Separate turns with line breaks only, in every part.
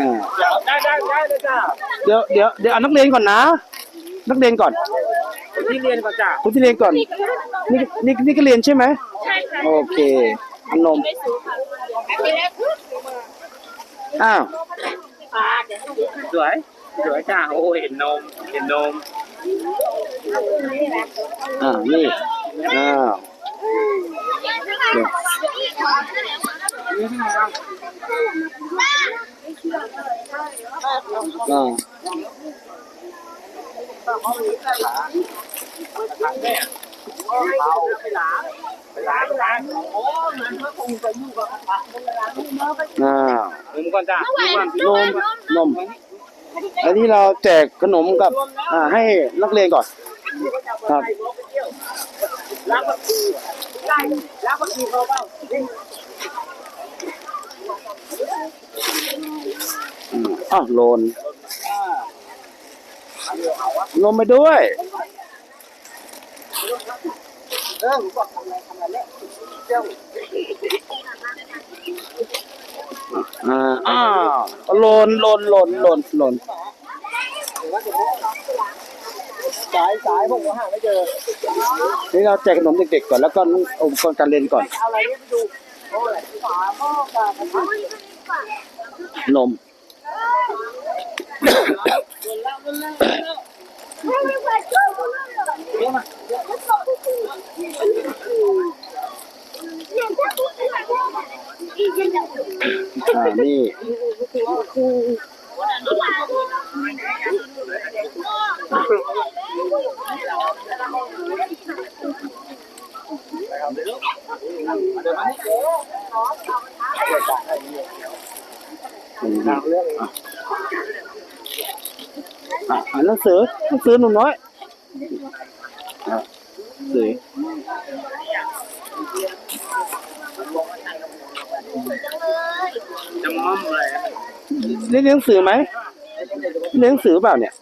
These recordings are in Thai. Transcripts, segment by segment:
อ่า
ได้ได้ได้เลยจ้า
เดี๋ยวเดี๋ยวเดี๋ยวเอานักเรียนก่อนนะ นักเรียนก่อน
ที่เรียนก่อนจ้า
คุณที่เรียนก่อน นี่นี่นี่ก็เรียนใช่ไหมโอเคขนมอ้าว
สวยสวยจ้าโอ้เห็นนมเห็นนม
อ่านี่อ้าวเดี๋ยว อ่าอ้าว
นมก่อนจ้าน
มนมอันนี้เราแจกขนมกับอ่าให้นักเรียนก่อน ครับ
ล้างบักคีได้ล้างบักคีเขาเปล่า
อ้าวโลนลงไปด้วย
เออผมบอกทำอะไรทำอะไรเนี่ยเจ้า
อ้าวโลนโลนโลนโลนโลน
สายสายผมก็หาไม่เจอ
นี่เราแจกขนมเด็กๆก่อนแล้วก็อุปกรณ์การเรียนก่อน
อะไรนี่ดูโอ้ยฝาหม้อการะทะ
นี่ อ่านี่อืมอะอะอ่านหนังสือหนังสือหนุ่มน้อยอะหนังสือ
จะมั่มอะไร
เรียนหนังสือไหมเรียนหนังสือเปล่าเนี่ย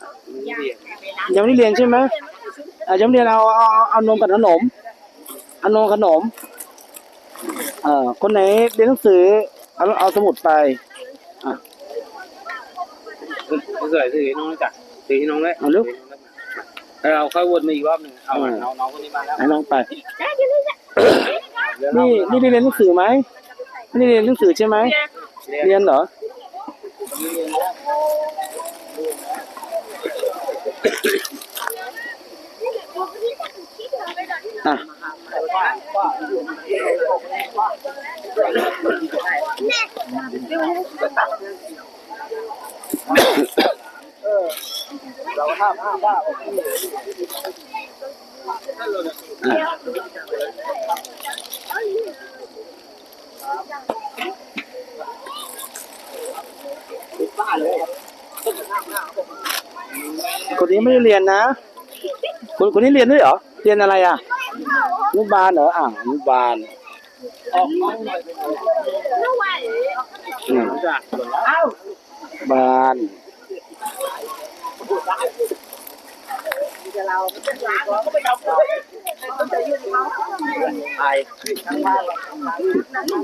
ยังไม่ได้เรียนใช่ไหมอะยังไม่เรียนเอาเอาเอาเอานมกับขนมเอานมขนมเอ่อคนไหนเรียนหนังสือเอาเอาสมุดไป
สวยถือน้องจ้ะถือน้องเลย
เอาลูก
เราค่อยวนมาอีกรอบหนึ่งเอาน้องน้องคนนี้มาแล้ว
ให้น้องไปนี่นี่ได้เรียนหนังสือไหมไม่ได้เรียนหนังสือใช่ไหมเรียนเหรออะ อะคนนี้ไม่ได้เรียนนะ คนคนนี้เรียนด้วยเหรอ เรียนอะไรอะนุบาลเหรออะอนุบาล
ออกน้องหน่อย
อืม
จ้ะเอา
บาน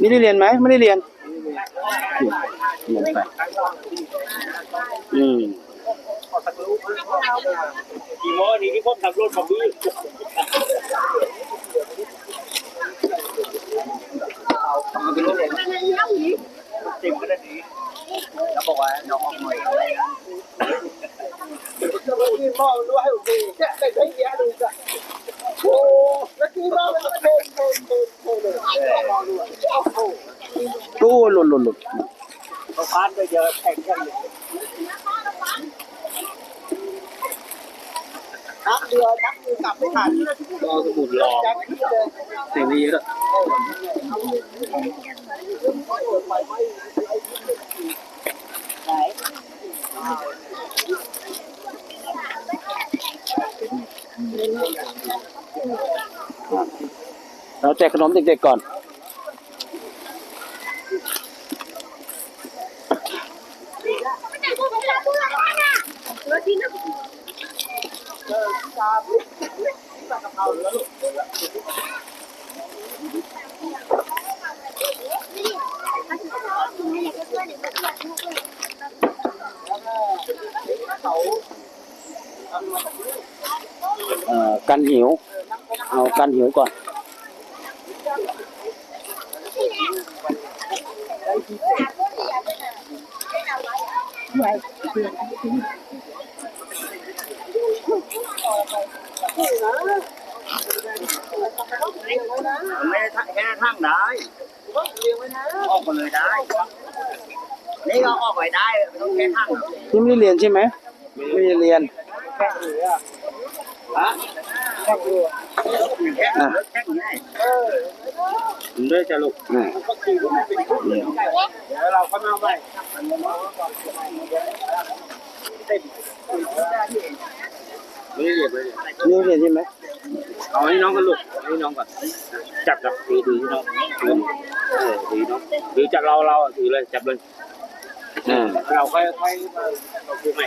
นี่
ได้เรียนไหมไม่ได้เรียนเรียนไปอืม
กี่โมงนี้ที่ผมทำรถมาบี้ อ้โห
โอ้หลุดหลุดหลุด
เขาพานไปเจอแข่งกันนักเรือนักมือกลับไม่ทันรอสมุดรอเสียงดีแล้ว
แจกขนมเด็กๆก่อน à, căn hiếu. À, căn hiếu còn.
มันไม่ได้แค่ทั้งได้ออกมาเลยได้ นี่ก็ออกไปได้ไม่ต้องแค่ทั้ง
พี่ไม่ได้เรียนใช่ไหมไม่ได้เรียน
ฮะแค่เลือกแค่ง่ายเลือกจะลุกเดี๋ยวเราเข้ามาใหม่ไม่ได้เรียกเลย
นี่เรียนใช่ไหม
เอาให้น้องกันลูกให้น้องก่อนจับจับดีดีน้องเออดีน้องดีจับเราเราถือเลยจับเลย
อ่า
เราค่อยค่อยเราคุยใหม่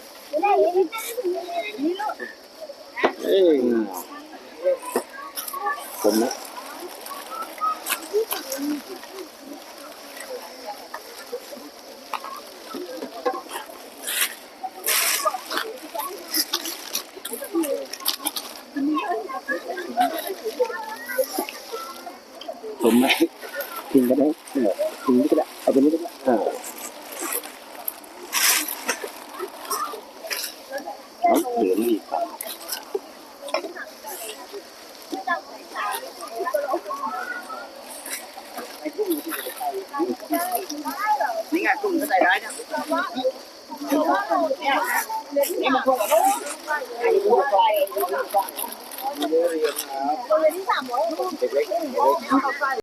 เอ้ยผมนะ ผมไหมกินก็ได้เออกินก็ได้เอาไปนี่ก็ได้เออเอาเหลืออีกครับ
นี่ไงกลุ่มก็ใส่ได้เนี่ยนี่มันพว